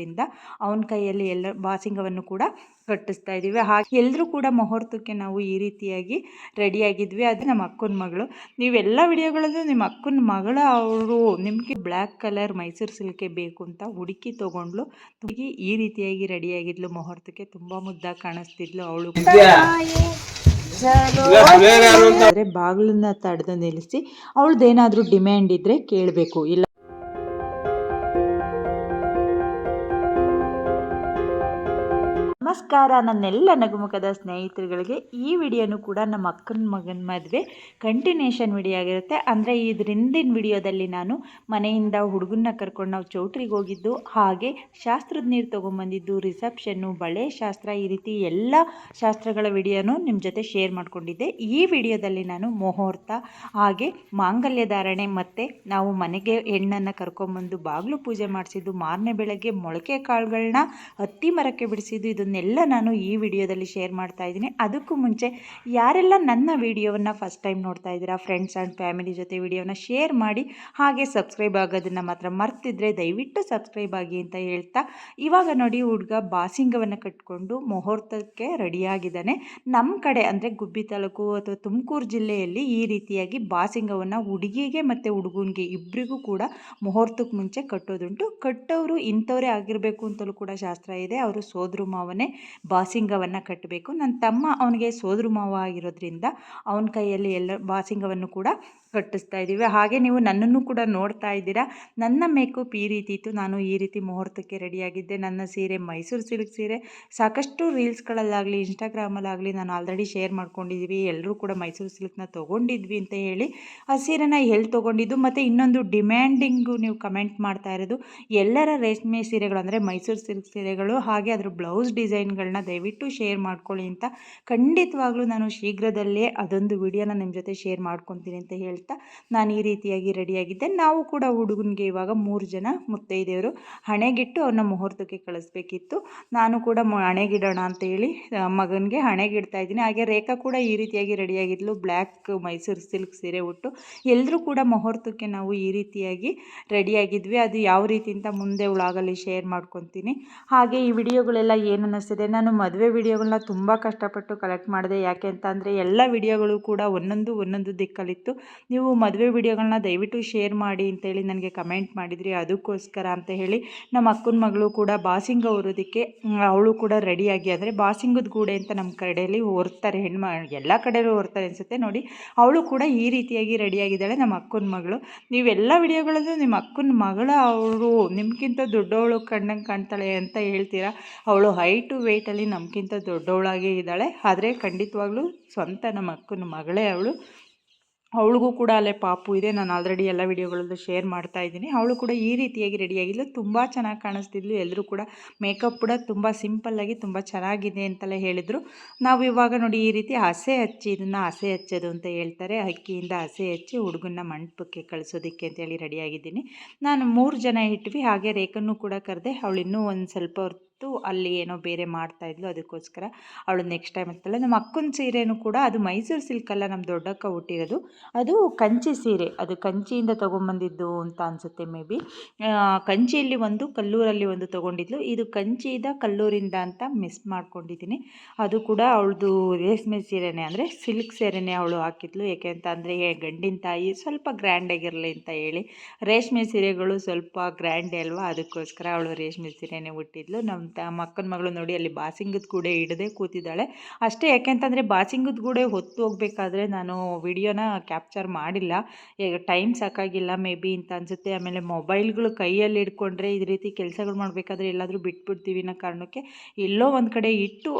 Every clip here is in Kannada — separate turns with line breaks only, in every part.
ಆಗಿರೋದ್ರಿಂದ ಅವನ ಕೈಯಲ್ಲಿ ಎಲ್ಲ ಬಾಸಿಂಗವನ್ನು ಕೂಡ ಕಟ್ಟಿಸ್ತಾ ಇದ್ದೀವಿ. ಹಾಗೆ ಎಲ್ಲರೂ ಕೂಡ ಮುಹೂರ್ತಕ್ಕೆ ನಾವು ಈ ರೀತಿಯಾಗಿ ರೆಡಿಯಾಗಿದ್ವಿ. ಅದು ನಮ್ಮ ಅಕ್ಕನ ಮಗಳು. ನೀವೆಲ್ಲ ವಿಡಿಯೋಗಳಲ್ಲೂ ನಿಮ್ಮ ಅಕ್ಕನ ಮಗಳ ಅವರು ನಿಮಗೆ ಬ್ಲ್ಯಾಕ್ ಕಲರ್ ಮೈಸೂರು ಸಿಲ್ಕೆ ಬೇಕು ಅಂತ ಹುಡುಕಿ ತೊಗೊಂಡ್ಲು. ಹುಡುಗಿ ಈ ರೀತಿಯಾಗಿ ರೆಡಿಯಾಗಿದ್ಲು. ಮುಹೂರ್ತಕ್ಕೆ ತುಂಬ ಮುದ್ದಾಗಿ ಕಾಣಿಸ್ತಿದ್ಲು ಅವಳು ಆದರೆ ಬಾಗಿಲನ್ನ ತಡೆದು ನಿಲ್ಲಿಸಿ ಅವಳದ್ದೇನಾದರೂ ಡಿಮ್ಯಾಂಡ್ ಇದ್ರೆ ಕೇಳಬೇಕು. ಇಲ್ಲ ನಮಸ್ಕಾರ. ನನ್ನೆಲ್ಲ ನಗುಮುಖದ ಸ್ನೇಹಿತರುಗಳಿಗೆ ಈ ವಿಡಿಯೋನು ಕೂಡ ನಮ್ಮ ಅಕ್ಕನ ಮಗನ ಮದುವೆ ಕಂಟಿನ್ಯೂಷನ್ ವಿಡಿಯೋ ಆಗಿರುತ್ತೆ. ಅಂದರೆ ಇದರಿಂದಿನ ವಿಡಿಯೋದಲ್ಲಿ ನಾನು ಮನೆಯಿಂದ ಹುಡುಗನ್ನ ಕರ್ಕೊಂಡು ನಾವು ಚೌಟ್ರಿಗೆ ಹೋಗಿದ್ದು, ಹಾಗೆ ಶಾಸ್ತ್ರದ ನೀರು ತೊಗೊಂಬಂದಿದ್ದು ರಿಸೆಪ್ಷನ್ನು ಬಳೆ ಶಾಸ್ತ್ರ, ಈ ರೀತಿ ಎಲ್ಲ ಶಾಸ್ತ್ರಗಳ ವಿಡಿಯೋನು ನಿಮ್ಮ ಜೊತೆ ಶೇರ್ ಮಾಡಿಕೊಂಡಿದ್ದೆ. ಈ ವಿಡಿಯೋದಲ್ಲಿ ನಾನು ಮುಹೂರ್ತ, ಹಾಗೆ ಮಾಂಗಲ್ಯ ಧಾರಣೆ ಮತ್ತು ನಾವು ಮನೆಗೆ ಹೆಣ್ಣನ್ನು ಕರ್ಕೊಂಬಂದು ಬಾಗಿಲು ಪೂಜೆ ಮಾಡಿಸಿದ್ದು, ಮಾರನೇ ಬೆಳಗ್ಗೆ ಮೊಳಕೆ ಕಾಳುಗಳನ್ನ ಹತ್ತಿ ಮರಕ್ಕೆ ಬಿಡಿಸಿದ್ದು, ಇದನ್ನೆಲ್ಲ ನಾನು ಈ ವಿಡಿಯೋದಲ್ಲಿ ಶೇರ್ ಮಾಡ್ತಾ ಇದ್ದೀನಿ. ಅದಕ್ಕೂ ಮುಂಚೆ ಯಾರೆಲ್ಲ ನನ್ನ ವಿಡಿಯೋವನ್ನು ಫಸ್ಟ್ ಟೈಮ್ ನೋಡ್ತಾ ಇದ್ದೀರಾ ಫ್ರೆಂಡ್ಸ್ ಆ್ಯಂಡ್ ಫ್ಯಾಮಿಲಿ ಜೊತೆ ವಿಡಿಯೋನ ಶೇರ್ ಮಾಡಿ ಹಾಗೆ ಸಬ್ಸ್ಕ್ರೈಬ್ ಆಗೋದನ್ನು ಮಾತ್ರ ಮರ್ತಿದ್ರೆ ದಯವಿಟ್ಟು ಸಬ್ಸ್ಕ್ರೈಬ್ ಆಗಿ ಅಂತ ಹೇಳ್ತಾ, ಇವಾಗ ನೋಡಿ ಹುಡುಗ ಬಾಸಿಂಗವನ್ನು ಕಟ್ಕೊಂಡು ಮುಹೂರ್ತಕ್ಕೆ ರೆಡಿಯಾಗಿದ್ದಾನೆ ನಮ್ಮ ಕಡೆ ಅಂದರೆ ಗುಬ್ಬಿ ತಾಲೂಕು ಅಥವಾ ತುಮಕೂರು ಜಿಲ್ಲೆಯಲ್ಲಿ ಈ ರೀತಿಯಾಗಿ ಬಾಸಿಂಗವನ್ನು ಹುಡುಗಿಗೆ ಮತ್ತು ಹುಡುಗನಿಗೆ ಇಬ್ಬರಿಗೂ ಕೂಡ ಮುಹೂರ್ತಕ್ಕೆ ಮುಂಚೆ ಕಟ್ಟೋದುಂಟು. ಕಟ್ಟೋರು ಇಂಥವರೇ ಆಗಿರಬೇಕು ಅಂತಲೂ ಕೂಡ ಶಾಸ್ತ್ರ ಇದೆ. ಅವರು ಸೋದ್ರು ಮಾವನೇ ಬಾಸಿಂಗವನ್ನು ಕಟ್ಟಬೇಕು. ನನ್ನ ತಮ್ಮ ಅವನಿಗೆ ಸೋದರ ಮಾವ ಆಗಿರೋದ್ರಿಂದ ಅವನ ಕೈಯಲ್ಲಿ ಎಲ್ಲ ಬಾಸಿಂಗವನ್ನು ಕೂಡ ಕಟ್ಟಿಸ್ತಾ ಇದ್ದೀವಿ. ಹಾಗೆ ನೀವು ನನ್ನನ್ನು ಕೂಡ ನೋಡ್ತಾ ಇದ್ದೀರಾ. ನನ್ನ ಮೇಕಪ್ ಈ ರೀತಿ ಇತ್ತು ನಾನು ಈ ರೀತಿ ಮುಹೂರ್ತಕ್ಕೆ ರೆಡಿಯಾಗಿದ್ದೆ. ನನ್ನ ಸೀರೆ ಮೈಸೂರು ಸಿಲ್ಕ್ ಸೀರೆ. ಸಾಕಷ್ಟು ರೀಲ್ಸ್ಗಳಲ್ಲಾಗಲಿ, ಇನ್ಸ್ಟಾಗ್ರಾಮಲ್ಲಾಗಲಿ ನಾನು ಆಲ್ರೆಡಿ ಶೇರ್ ಮಾಡ್ಕೊಂಡಿದ್ದೀವಿ ಎಲ್ಲರೂ ಕೂಡ ಮೈಸೂರು ಸಿಲ್ಕ್ನ ತೊಗೊಂಡಿದ್ವಿ ಅಂತ ಹೇಳಿ ಆ ಸೀರೆನ ಎಲ್ಲಿ ತೊಗೊಂಡಿದ್ದು ಮತ್ತು ಇನ್ನೊಂದು ಡಿಮ್ಯಾಂಡಿಂಗು ನೀವು ಕಮೆಂಟ್ ಮಾಡ್ತಾ ಇರೋದು. ಎಲ್ಲರ ರೇಷ್ಮೆ ಸೀರೆಗಳು ಅಂದರೆ ಮೈಸೂರು ಸಿಲ್ಕ್ ಸೀರೆಗಳು ಹಾಗೆ ಅದ್ರ ಬ್ಲೌಸ್ ಡಿಸೈನ್ಗಳನ್ನ ದಯವಿಟ್ಟು ಶೇರ್ ಮಾಡ್ಕೊಳ್ಳಿ ಅಂತ ಖಂಡಿತವಾಗ್ಲೂ ನಾನು ಶೀಘ್ರದಲ್ಲೇ ಅದೊಂದು ವಿಡಿಯೋನ ನಿಮ್ಮ ಜೊತೆ ಶೇರ್ ಮಾಡ್ಕೊತೀನಿ ಅಂತ ಹೇಳ್ತಾ ನಾನು ಈ ರೀತಿಯಾಗಿ ರೆಡಿಯಾಗಿದ್ದೆ ನಾವು ಕೂಡ ಹುಡುಗನಿಗೆ ಇವಾಗ ಮೂರು ಜನ ಮುತ್ತೈದೆಯವರು ಹಣೆಗಿಟ್ಟು ಅವನ್ನ ಮುಹೂರ್ತಕ್ಕೆ ಕಳಿಸ್ಬೇಕಿತ್ತು. ನಾನು ಕೂಡ ಹಣೆಗಿಡೋಣ ಅಂತ ಹೇಳಿ ಮಗನಿಗೆ ಹಣೆಗಿಡ್ತಾ ಇದ್ದೀನಿ. ಹಾಗೆ ರೇಖಾ ಕೂಡ ಈ ರೀತಿಯಾಗಿ ರೆಡಿಯಾಗಿದ್ಲು ಬ್ಲ್ಯಾಕ್ ಮೈಸೂರು ಸಿಲ್ಕ್ ಸೀರೆ ಉಟ್ಟು ಎಲ್ಲರೂ ಕೂಡ ಮುಹೂರ್ತಕ್ಕೆ ನಾವು ಈ ರೀತಿಯಾಗಿ ರೆಡಿಯಾಗಿದ್ವಿ ಅದು ಯಾವ ರೀತಿ ಅಂತ ಮುಂದೆ ಉಳಾಗಲಿ ಶೇರ್ ಮಾಡ್ಕೊತೀನಿ. ಹಾಗೆ ಈ ವಿಡಿಯೋಗಳೆಲ್ಲ ಏನು ಅನ್ನಿಸ್ತಿದೆ ನಾನು ಮದುವೆ ವಿಡಿಯೋಗಳನ್ನ ತುಂಬ ಕಷ್ಟಪಟ್ಟು ಕಲೆಕ್ಟ್ ಮಾಡಿದೆ. ಯಾಕೆ ಅಂತ ಅಂದರೆ ಎಲ್ಲ ವಿಡಿಯೋಗಳು ಕೂಡ ಒಂದೊಂದು ಒಂದೊಂದು ದಿಕ್ಕಲ್ಲಿತ್ತು. ನೀವು ಮದುವೆ ವಿಡಿಯೋಗಳನ್ನ ದಯವಿಟ್ಟು ಶೇರ್ ಮಾಡಿ ಅಂತೇಳಿ ನನಗೆ ಕಮೆಂಟ್ ಮಾಡಿದ್ರಿ. ಅದಕ್ಕೋಸ್ಕರ ಅಂತ ಹೇಳಿ ನಮ್ಮ ಅಕ್ಕನ ಮಗಳು ಕೂಡ ಬಾಸಿಂಗ ಹೊರೋದಕ್ಕೆ ಅವಳು ಕೂಡ ರೆಡಿಯಾಗಿ ಅಂದರೆ ಬಾಸಿಂಗದ ಗೂಡೆ ಅಂತ ನಮ್ಮ ಕಡೆಯಲ್ಲಿ ಹೊರ್ತಾರೆ ಹೆಣ್ಮ ಎಲ್ಲ ಕಡೆಯಲ್ಲೂ ಹೊರ್ತಾರೆ ಅನಿಸುತ್ತೆ. ನೋಡಿ, ಅವಳು ಕೂಡ ಈ ರೀತಿಯಾಗಿ ರೆಡಿಯಾಗಿದ್ದಾಳೆ ನಮ್ಮ ಅಕ್ಕನ ಮಗಳು. ನೀವೆಲ್ಲ ವಿಡಿಯೋಗಳಲ್ಲೂ ನಿಮ್ಮ ಅಕ್ಕನ ಮಗಳ ಅವರು ನಿಮ್ಗಿಂತ ದೊಡ್ಡವಳು, ಕಣ್ಣಂಗೆ ಕಾಣ್ತಾಳೆ ಅಂತ ಹೇಳ್ತೀರಾ? ಅವಳು ಹೈಟು ವೆಯ್ಟಲ್ಲಿ ನಮಗಿಂತ ದೊಡ್ಡವಳಾಗೇ ಇದ್ದಾಳೆ. ಆದರೆ ಖಂಡಿತವಾಗ್ಲೂ ಸ್ವಂತ ನಮ್ಮ ಅಕ್ಕನ ಮಗಳೇ ಅವಳು. ಅವಳಿಗೂ ಕೂಡ ಅಲ್ಲೇ ಪಾಪು ಇದೆ. ನಾನು ಆಲ್ರೆಡಿ ಎಲ್ಲ ವಿಡಿಯೋಗಳಲ್ಲೂ ಶೇರ್ ಮಾಡ್ತಾ ಇದ್ದೀನಿ. ಅವಳು ಕೂಡ ಈ ರೀತಿಯಾಗಿ ರೆಡಿಯಾಗಿಲ್ಲ ತುಂಬ ಚೆನ್ನಾಗಿ ಕಾಣಿಸ್ತಿದ್ಲು. ಎಲ್ಲರೂ ಕೂಡ ಮೇಕಪ್ ಕೂಡ ತುಂಬ ಸಿಂಪಲ್ಲಾಗಿ ತುಂಬ ಚೆನ್ನಾಗಿದೆ ಅಂತಲೇ ಹೇಳಿದರು. ನಾವು ಇವಾಗ ನೋಡಿ ಈ ರೀತಿ ಹಸೆ ಹಚ್ಚಿ, ಇದನ್ನು ಹಸೆ ಹಚ್ಚೋದು ಅಂತ ಹೇಳ್ತಾರೆ. ಅಕ್ಕಿಯಿಂದ ಹಸೆ ಹಚ್ಚಿ ಹುಡುಗನ್ನ ಮಂಟಪಕ್ಕೆ ಕಳಿಸೋದಕ್ಕೆ ಅಂತೇಳಿ ರೆಡಿಯಾಗಿದ್ದೀನಿ ನಾನು ಮೂರು ಜನ ಇಟ್ವಿ. ಹಾಗೆ ರೇಖನ್ನು ಕೂಡ ಕರೆದೆ. ಅವಳು ಇನ್ನೂ ಒಂದು ಸ್ವಲ್ಪ ಹೊತ್ತು ಅಲ್ಲಿ ಏನೋ ಬೇರೆ ಮಾಡ್ತಾಯಿದ್ಲು ಅದಕ್ಕೋಸ್ಕರ ಅವಳು ನೆಕ್ಸ್ಟ್ ಟೈಮ್ ಇರ್ತಾಳೆ ನಮ್ಮ ಅಕ್ಕನ ಸೀರೆನೂ ಕೂಡ ಅದು ಮೈಸೂರು ಅಲ್ಲ, ನಮ್ಮ ದೊಡ್ಡಕ್ಕ ಹುಟ್ಟಿರೋದು ಅದು ಕಂಚಿ ಸೀರೆ. ಅದು ಕಂಚಿಯಿಂದ ತೊಗೊಂಬಂದಿದ್ದು ಅಂತ ಅನಿಸುತ್ತೆ ಮೇ ಬಿ. ಕಂಚಿಯಲ್ಲಿ ಒಂದು, ಕಲ್ಲೂರಲ್ಲಿ ಒಂದು ತೊಗೊಂಡಿದ್ಲು. ಇದು ಕಂಚಿಯಿಂದ ಕಲ್ಲೂರಿಂದ ಅಂತ ಮಿಸ್ ಮಾಡ್ಕೊಂಡಿದ್ದೀನಿ. ಅದು ಕೂಡ ಅವಳದು ರೇಷ್ಮೆ ಸೀರೆನೇ ಅಂದರೆ ಸಿಲ್ಕ್ ಸೀರೆನೇ ಅವಳು ಹಾಕಿದ್ಲು. ಯಾಕೆ ಅಂತ ಅಂದರೆ ಗಂಡಿನ ತಾಯಿ ಸ್ವಲ್ಪ ಗ್ರ್ಯಾಂಡಾಗಿರಲಿ ಅಂತ ಹೇಳಿ. ರೇಷ್ಮೆ ಸೀರೆಗಳು ಸ್ವಲ್ಪ ಗ್ರ್ಯಾಂಡೇ ಅಲ್ವಾ? ಅದಕ್ಕೋಸ್ಕರ ಅವಳು ರೇಷ್ಮೆ ಸೀರೆನೇ ಹುಟ್ಟಿದ್ಲು ನಮ್ಮ ಮಕ್ಕನ ಮಗಳು ನೋಡಿ ಅಲ್ಲಿ ಬಾಸಿಂಗದ ಗೂಡೆ ಹಿಡದೆ ಕೂತಿದ್ದಾಳೆ. ಅಷ್ಟೇ ಯಾಕೆಂತಂದರೆ ಬಾಸಿಂಗದ ಗೂಡೆ ಹೊತ್ತು ಹೋಗಬೇಕಾದ್ರೆ ನಾನು ವಿಡಿಯೋನ ಕ್ಯಾಪ್ಚರ್ ಮಾಡಿಲ್ಲ. ಈಗ ಟೈಮ್ ಸಾಕಾಗಿಲ್ಲ ಮೇ ಬಿ ಅಂತ ಅನಿಸುತ್ತೆ. ಆಮೇಲೆ ಮೊಬೈಲ್ಗಳು ಕೈಯಲ್ಲಿ ಹಿಡ್ಕೊಂಡ್ರೆ ಈ ರೀತಿ ಕೆಲಸಗಳು ಮಾಡಬೇಕಾದ್ರೆ ಎಲ್ಲಾದರೂ ಬಿಟ್ಬಿಡ್ತೀವಿ ಅನ್ನೋ ಕಾರಣಕ್ಕೆ ಎಲ್ಲೋ ಒಂದು ಕಡೆ ಇಟ್ಟು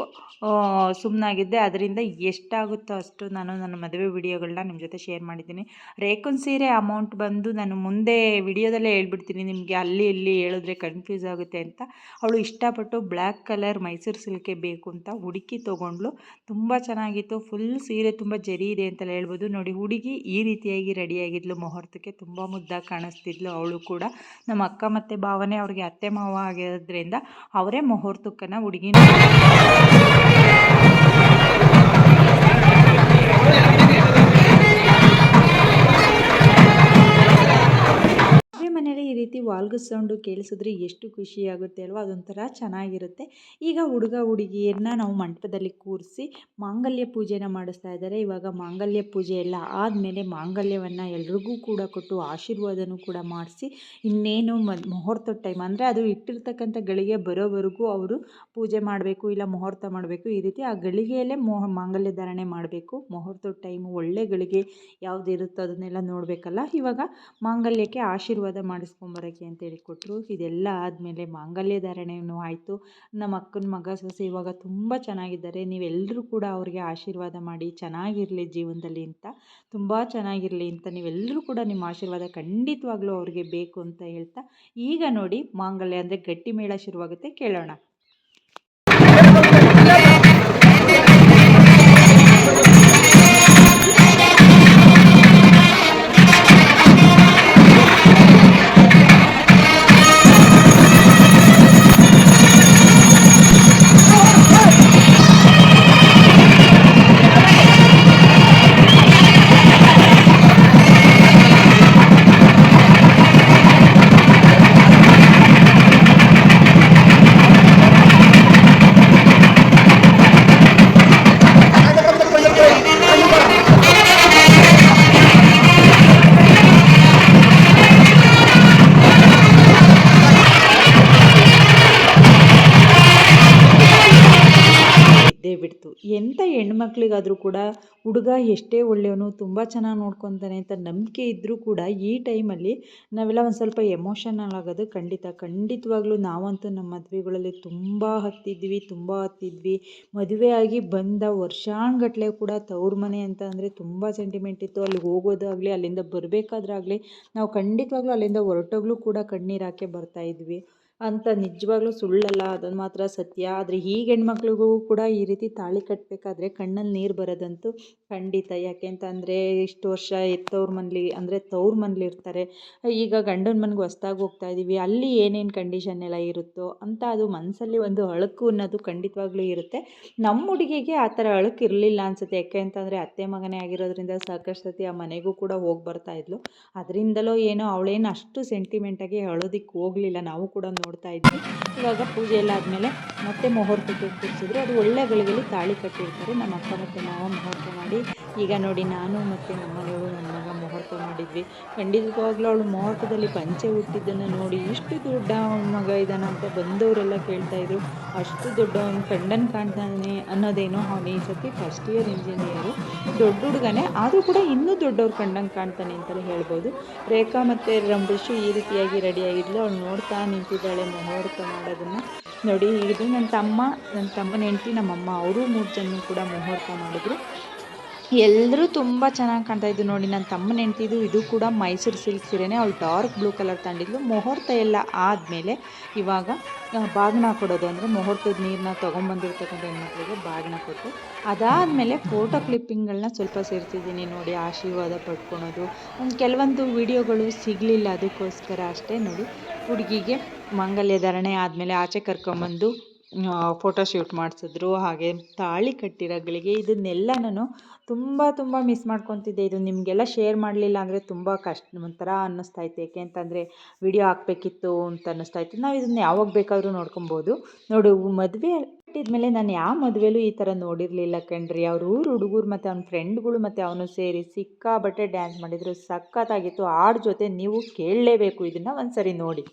ಸುಮ್ಮನಾಗಿದ್ದೆ ಅದರಿಂದ ಎಷ್ಟಾಗುತ್ತೋ ಅಷ್ಟು ನಾನು ನನ್ನ ಮದುವೆ ವಿಡಿಯೋಗಳನ್ನ ನಿಮ್ಮ ಜೊತೆ ಶೇರ್ ಮಾಡಿದ್ದೀನಿ. ರೇಖನ್ ಸೀರೆ ಅಮೌಂಟ್ ಬಂದು ನಾನು ಮುಂದೆ ವಿಡಿಯೋದಲ್ಲೇ ಹೇಳ್ಬಿಡ್ತೀನಿ. ನಿಮಗೆ ಅಲ್ಲಿ ಇಲ್ಲಿ ಹೇಳಿದ್ರೆ ಕನ್ಫ್ಯೂಸ್ ಆಗುತ್ತೆ ಅಂತ. ಅವಳು ಇಷ್ಟಪಟ್ಟು ಬ್ಲ್ಯಾಕ್ ಕಲರ್ ಮೈಸೂರು ಸಿಲ್ಕೆ ಬೇಕು ಅಂತ ಹುಡುಕಿ ತೊಗೊಂಡ್ಲು ತುಂಬ ಚೆನ್ನಾಗಿತ್ತು. ಫುಲ್ ಸೀರೆ ತುಂಬ ಜರಿ ಇದೆ ಅಂತಲೇ ಹೇಳ್ಬೋದು. ನೋಡಿ, ಹುಡುಗಿ ಈ ರೀತಿಯಾಗಿ ರೆಡಿಯಾಗಿದ್ಲು ಮುಹೂರ್ತಕ್ಕೆ ತುಂಬ ಮುದ್ದಾಗಿ ಕಾಣಿಸ್ತಿದ್ಲು ಅವಳು ಕೂಡ. ನಮ್ಮ ಅಕ್ಕ ಮತ್ತು ಭಾವನೆ ಅವ್ರಿಗೆ ಅತ್ತೆ ಮಾವ ಆಗಿರೋದ್ರಿಂದ ಅವರೇ ಮುಹೂರ್ತಕ್ಕನ್ನು ಹುಡುಗಿನ ಮನೇಲಿ ಈ ರೀತಿ ವಾಲ್ಗು ಸೌಂಡು ಕೇಳಿಸಿದ್ರೆ ಎಷ್ಟು ಖುಷಿಯಾಗುತ್ತೆ ಅಲ್ವಾ? ಅದೊಂಥರ ಚೆನ್ನಾಗಿರುತ್ತೆ. ಈಗ ಹುಡುಗ ಹುಡುಗಿಯನ್ನ ನಾವು ಮಂಟಪದಲ್ಲಿ ಕೂರಿಸಿ ಮಾಂಗಲ್ಯ ಪೂಜೆನ ಮಾಡಿಸ್ತಾ ಇದ್ದಾರೆ. ಇವಾಗ ಮಾಂಗಲ್ಯ ಪೂಜೆ ಎಲ್ಲ ಆದಮೇಲೆ ಮಾಂಗಲ್ಯವನ್ನು ಎಲ್ರಿಗೂ ಕೂಡ ಕೊಟ್ಟು ಆಶೀರ್ವಾದನೂ ಕೂಡ ಮಾಡಿಸಿ ಇನ್ನೇನು ಮುಹೂರ್ತದ ಟೈಮ್ ಅಂದರೆ ಅದು ಇಟ್ಟಿರ್ತಕ್ಕಂಥ ಗಳಿಗೆ ಬರೋವರೆಗೂ ಅವರು ಪೂಜೆ ಮಾಡಬೇಕು ಇಲ್ಲ ಮುಹೂರ್ತ ಮಾಡಬೇಕು. ಈ ರೀತಿ ಆ ಗಳಿಗೆಯಲ್ಲೇ ಮೋಹ ಮಾಂಗಲ್ಯ ಧಾರಣೆ ಮಾಡಬೇಕು. ಮುಹೂರ್ತದ ಟೈಮು ಒಳ್ಳೆ ಗಳಿಗೆ ಯಾವುದಿರುತ್ತೋ ಅದನ್ನೆಲ್ಲ ನೋಡಬೇಕಲ್ಲ. ಇವಾಗ ಮಾಂಗಲ್ಯಕ್ಕೆ ಆಶೀರ್ವಾದ ಮಾಡಿಸ್ಕೊಂಬರೋಕ್ಕೆ ಅಂತೇಳಿ ಕೊಟ್ಟರು ಇದೆಲ್ಲ ಆದಮೇಲೆ ಮಾಂಗಲ್ಯ ಧಾರಣೆಯೂ ಆಯಿತು. ನಮ್ಮ ಅಕ್ಕನ ಮಗ ಸೊಸೆ ಇವಾಗ ತುಂಬ ಚೆನ್ನಾಗಿದ್ದಾರೆ. ನೀವೆಲ್ಲರೂ ಕೂಡ ಅವ್ರಿಗೆ ಆಶೀರ್ವಾದ ಮಾಡಿ ಚೆನ್ನಾಗಿರಲಿ ಜೀವನದಲ್ಲಿ ಅಂತ. ತುಂಬ ಚೆನ್ನಾಗಿರಲಿ ಅಂತ ನೀವೆಲ್ಲರೂ ಕೂಡ ನಿಮ್ಮ ಆಶೀರ್ವಾದ ಖಂಡಿತವಾಗ್ಲೂ ಅವ್ರಿಗೆ ಬೇಕು ಅಂತ ಹೇಳ್ತಾ ಈಗ ನೋಡಿ ಮಾಂಗಲ್ಯ ಅಂದರೆ ಗಟ್ಟಿ ಮೇಳ ಶುರುವಾಗುತ್ತೆ. ಕೇಳೋಣ. ಹೆಣ್ಮಕ್ಳಿಗಾದರೂ ಕೂಡ ಹುಡುಗ ಎಷ್ಟೇ ಒಳ್ಳೆಯವನು ತುಂಬ ಚೆನ್ನಾಗಿ ನೋಡ್ಕೊತಾನೆ ಅಂತ ನಂಬಿಕೆ ಇದ್ದರೂ ಕೂಡ ಈ ಟೈಮಲ್ಲಿ ನಾವೆಲ್ಲ ಒಂದು ಸ್ವಲ್ಪ ಎಮೋಷನಲ್ ಆಗೋದು ಖಂಡಿತ. ಖಂಡಿತವಾಗ್ಲೂ ನಾವಂತೂ ನಮ್ಮ ಮದುವೆಗಳಲ್ಲಿ ತುಂಬ ಹತ್ತಿದ್ವಿ ತುಂಬ ಹತ್ತಿದ್ವಿ. ಮದುವೆ ಆಗಿ ಬಂದ ವರ್ಷಾನುಗಟ್ಲೆ ಕೂಡ ತವ್ರ ಮನೆ ಅಂತ ಅಂದರೆ ತುಂಬ ಸೆಂಟಿಮೆಂಟ್ ಇತ್ತು. ಅಲ್ಲಿಗೆ ಹೋಗೋದಾಗಲಿ, ಅಲ್ಲಿಂದ ಬರಬೇಕಾದ್ರಾಗಲಿ ನಾವು ಖಂಡಿತವಾಗ್ಲೂ ಅಲ್ಲಿಂದ ಹೊರಟೋಗ್ಲೂ ಕೂಡ ಕಣ್ಣೀರು ಬರ್ತಾಯಿದ್ವಿ ಅಂತ ನಿಜವಾಗ್ಲೂ ಸುಳ್ಳಲ್ಲ ಅದನ್ನು ಮಾತ್ರ ಸತ್ಯ. ಆದರೆ ಈಗ ಹೆಣ್ಮಕ್ಳಿಗೂ ಕೂಡ ಈ ರೀತಿ ತಾಳಿ ಕಟ್ಟಬೇಕಾದ್ರೆ ಕಣ್ಣಲ್ಲಿ ನೀರು ಬರೋದಂತೂ ಖಂಡಿತ. ಯಾಕೆ ಅಂತಂದರೆ ಇಷ್ಟು ವರ್ಷ ಎತ್ತವ್ರ ಮನೇಲಿ, ಅಂದರೆ ತವ್ರ ಮನೇಲಿ ಇರ್ತಾರೆ. ಈಗ ಗಂಡನ ಮನೆಗೆ ಹೊಸ್ದಾಗಿ ಹೋಗ್ತಾ ಇದ್ದೀವಿ ಅಲ್ಲಿ ಏನೇನು ಕಂಡೀಷನ್ ಎಲ್ಲ ಇರುತ್ತೋ ಅಂತ ಅದು ಮನಸ್ಸಲ್ಲಿ ಒಂದು ಅಳುಕು ಅನ್ನೋದು ಖಂಡಿತವಾಗ್ಲೂ ಇರುತ್ತೆ. ನಮ್ಮ ಹುಡುಗಿಗೆ ಆ ಥರ ಅಳುಕು ಇರಲಿಲ್ಲ ಅನ್ಸುತ್ತೆ. ಯಾಕೆ ಅಂತಂದರೆ ಅತ್ತೆ ಮಗನೇ ಆಗಿರೋದ್ರಿಂದ ಸಾಕಷ್ಟು ಸತಿ ಆ ಮನೆಗೂ ಕೂಡ ಹೋಗಿ ಬರ್ತಾ ಇದ್ಲು. ಅದರಿಂದಲೋ ಏನೋ ಅವಳೇನು ಅಷ್ಟು ಸೆಂಟಿಮೆಂಟಾಗಿ ಅಳೋದಿಕ್ಕೆ ಹೋಗಲಿಲ್ಲ. ನಾವು ಕೂಡ ನೋಡ್ತಾ ಇದ್ವಿ. ಇವಾಗ ಪೂಜೆ ಎಲ್ಲ ಆದಮೇಲೆ ಮತ್ತೆ ಮುಹೂರ್ತಕ್ಕೆ ಕೂರಿಸಿದ್ರು. ಅದು ಒಳ್ಳೆ ಗಳಿಗೆಯಲ್ಲಿ ತಾಳಿ ಕಟ್ಟಿರ್ತಾರೆ. ನಮ್ಮ ಅಕ್ಕ ಮತ್ತು ನಾವು ಮುಹೂರ್ತ ಮಾಡಿ. ಈಗ ನೋಡಿ ನಾನು ಮತ್ತು ನಮ್ಮ ಮಗಳು, ನನ್ನ ಮಗ ಮಾಡಿದ್ವಿ. ಖಂಡಿತವಾಗ್ಲೂ ಅವಳು ಮುಹೂರ್ತದಲ್ಲಿ ಪಂಚೆ ಹುಟ್ಟಿದ್ದನ್ನು ನೋಡಿ ಇಷ್ಟು ದೊಡ್ಡ ಅವನ ಮಗ ಇದ್ದಾನ ಅಂತ ಬಂದವರೆಲ್ಲ ಕೇಳ್ತಾಯಿದ್ರು ಅಷ್ಟು ದೊಡ್ಡವನು ಕಂಡನ್ ಕಾಣ್ತಾನೆ ಅನ್ನೋದೇನೋ ಅವನು ಈ ಸತಿ ಫಸ್ಟ್ ಇಯರ್ ಇಂಜಿನಿಯರು ದೊಡ್ಡ ಹುಡುಗನೇ, ಆದರೂ ಕೂಡ ಇನ್ನೂ ದೊಡ್ಡವ್ರು ಕಂಡಂಗೆ ಕಾಣ್ತಾನೆ ಅಂತಲೇ ಹೇಳ್ಬೋದು. ರೇಖಾ ಮತ್ತು ರಂಬರೀಶು ಈ ರೀತಿಯಾಗಿ ರೆಡಿಯಾಗಿದ್ಲು ಅವಳು ನೋಡ್ತಾ ನಿಂತಿದ್ದಾಳೆ ಮುಹೂರ್ತ ಮಾಡೋದನ್ನು. ನೋಡಿ, ಇದು ನನ್ನ ತಮ್ಮ ನನ್ನ ತಮ್ಮನ ಹೆಂಡತಿ, ನಮ್ಮಮ್ಮ, ಅವರು ಮೂರು ಜನ ಕೂಡ ಮುಹೂರ್ತ ಮಾಡಿದ್ರು. ಎಲ್ಲರೂ ತುಂಬ ಚೆನ್ನಾಗಿ ಕಾಣ್ತಾ ಇದ್ದು ನೋಡಿ. ನನ್ನ ತಮ್ಮನ ಹೆಂಡ್ತಿದ್ದು ಇದು ಕೂಡ ಮೈಸೂರು ಸಿಲ್ಕ್ ಸೀರೆನೇ. ಅವಳು ಡಾರ್ಕ್ ಬ್ಲೂ ಕಲರ್ ತಂದಿದ್ಲು ಮುಹೂರ್ತ ಎಲ್ಲ ಆದಮೇಲೆ ಇವಾಗ ಬಾಗಿನ ಕೊಡೋದು ಅಂದರೆ ಮುಹೂರ್ತದ ನೀರನ್ನ ತೊಗೊಂಬಂದಿರ್ತಕ್ಕಂಥ ಹೆಣ್ಮಕ್ಳಿಗೆ ಬಾಗಿನ ಕೊಟ್ಟು. ಅದಾದಮೇಲೆ ಫೋಟೋ ಕ್ಲಿಪ್ಪಿಂಗ್ಗಳನ್ನ ಸ್ವಲ್ಪ ಸೇರ್ತಿದ್ದೀನಿ ನೋಡಿ. ಆಶೀರ್ವಾದ ಪಡ್ಕೊಳೋದು. ಕೆಲವೊಂದು ವಿಡಿಯೋಗಳು ಸಿಗಲಿಲ್ಲ ಅದಕ್ಕೋಸ್ಕರ ಅಷ್ಟೇ ನೋಡಿ. ಹುಡುಗಿಗೆ ಮಾಂಗಲ್ಯ ಧಾರಣೆ ಆದಮೇಲೆ ಆಚೆ ಕರ್ಕೊಂಬಂದು ಫೋಟೋ ಶೂಟ್ ಮಾಡಿಸಿದ್ರು. ಹಾಗೆ ತಾಳಿ ಕಟ್ಟಿರೋಗಳಿಗೆ ಇದನ್ನೆಲ್ಲ ನಾನು ತುಂಬ ತುಂಬ ಮಿಸ್ ಮಾಡ್ಕೊತಿದ್ದೆ. ಇದು ನಿಮಗೆಲ್ಲ ಶೇರ್ ಮಾಡಲಿಲ್ಲ ಅಂದರೆ ತುಂಬ ಕಷ್ಟ, ಒಂಥರ ಅನ್ನಿಸ್ತಾ ಇತ್ತು. ಏಕೆ ಅಂತಂದರೆ ವಿಡಿಯೋ ಹಾಕಬೇಕಿತ್ತು ಅಂತ ಅನ್ನಿಸ್ತಾ ಇತ್ತು ನಾವು ಇದನ್ನು ಯಾವಾಗ ಬೇಕಾದರೂ ನೋಡ್ಕೊಬೋದು. ನೋಡು, ಮದುವೆ ಮೇಲೆ ನಾನು ಯಾವ ಮದುವೆಲೂ ಈ ಥರ ನೋಡಿರಲಿಲ್ಲ ಕಣ್ರಿ. ಅವ್ರ ಊರು ಹುಡುಗರು ಮತ್ತು ಅವ್ನ ಫ್ರೆಂಡ್ಗಳು ಮತ್ತು ಅವನು ಸೇರಿ ಸಿಕ್ಕಾಬಟ್ಟೆ ಡ್ಯಾನ್ಸ್ ಮಾಡಿದ್ರು. ಸಖತ್ತಾಗಿತ್ತು. ಆಡ ಜೊತೆ ನೀವು ಕೇಳಲೇಬೇಕು ಇದನ್ನು ಒಂದ್ಸರಿ ನೋಡಿ.